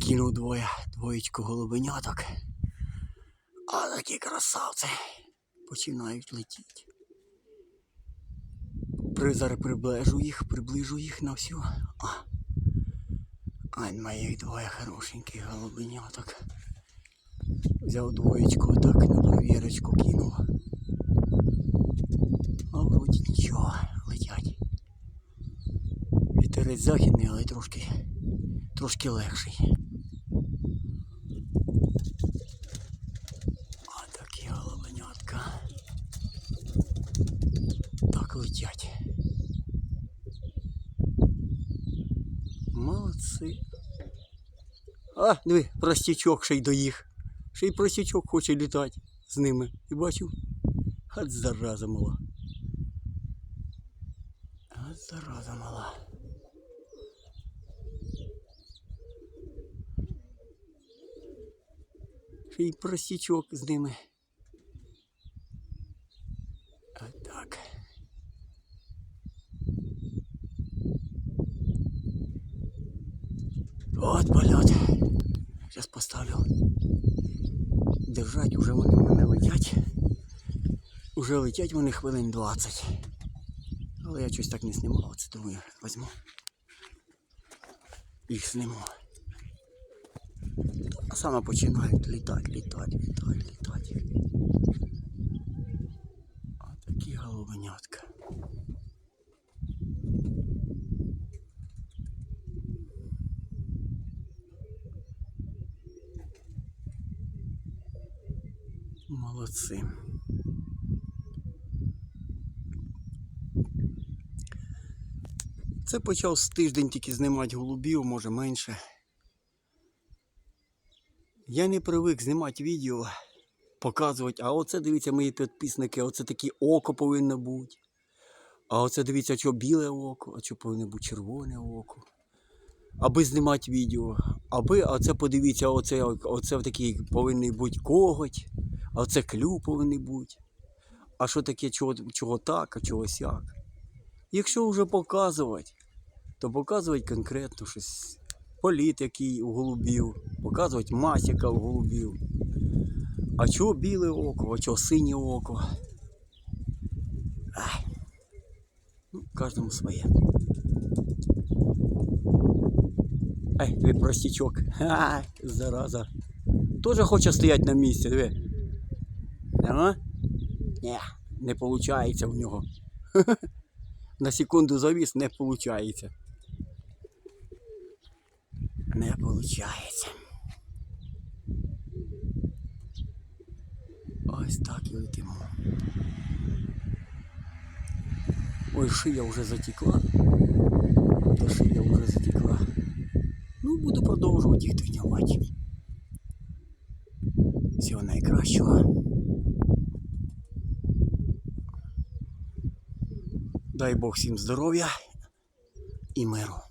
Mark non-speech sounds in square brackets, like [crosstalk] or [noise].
Кинув двоє, двоєчку голубеняток. А такі красавці починають летіти. При, приближу їх, приближу їх на всю. А. Ань моїх двоє хорошеньких голубеняток. Взяв двоєчку так на провірочку кинув. А вроді нічого, летять. Вітерець західний, але трошки, трошки легший. 5. Молодці. А, диви, простічок ще й доїх. Ще й простячок хоче літати з ними. І бачив? От зараза мала. От зараза мала. Ще й простячок з ними. А так. От полет. Зараз поставлю. Держать, уже вони в мене летять. Уже летять вони хвилин 20. Але я щось так не знімав, це думаю, візьму. Їх сниму. А саме починають літати, літати, літати, літати. А такі голубенятка. Молодці. Це почав з тиждень тільки знімати голубів, може менше. Я не привик знімати відео, показувати, а оце дивіться мої підписники, оце таке око повинно бути. А оце дивіться, що біле око, а що повинно бути червоне око. Аби знімати відео. Аби, а це подивіться, оце, оце такий повинен бути коготь, а оце клюв повинен бути. А що таке, чого, чого так, а чого сяк. Якщо вже показувати, то показувати конкретно щось. Політ, який у голубів, показувати мать, яка у голубів. А чого біле око, а чого синє око. Ну, кожному своє. Ай, диви простячок. Ха, зараза. Тоже хоче стояти на місці, диви. Ага? Ні, не виходить в нього. [laughs] На секунду завіс не виходить. Не виходить. Ось так і летимо. Ой, шия вже затекла. Та шия вже затекла. Ну, буду продовжувати їх тренувати. Всього найкращого. Дай Бог всім здоров'я і миру.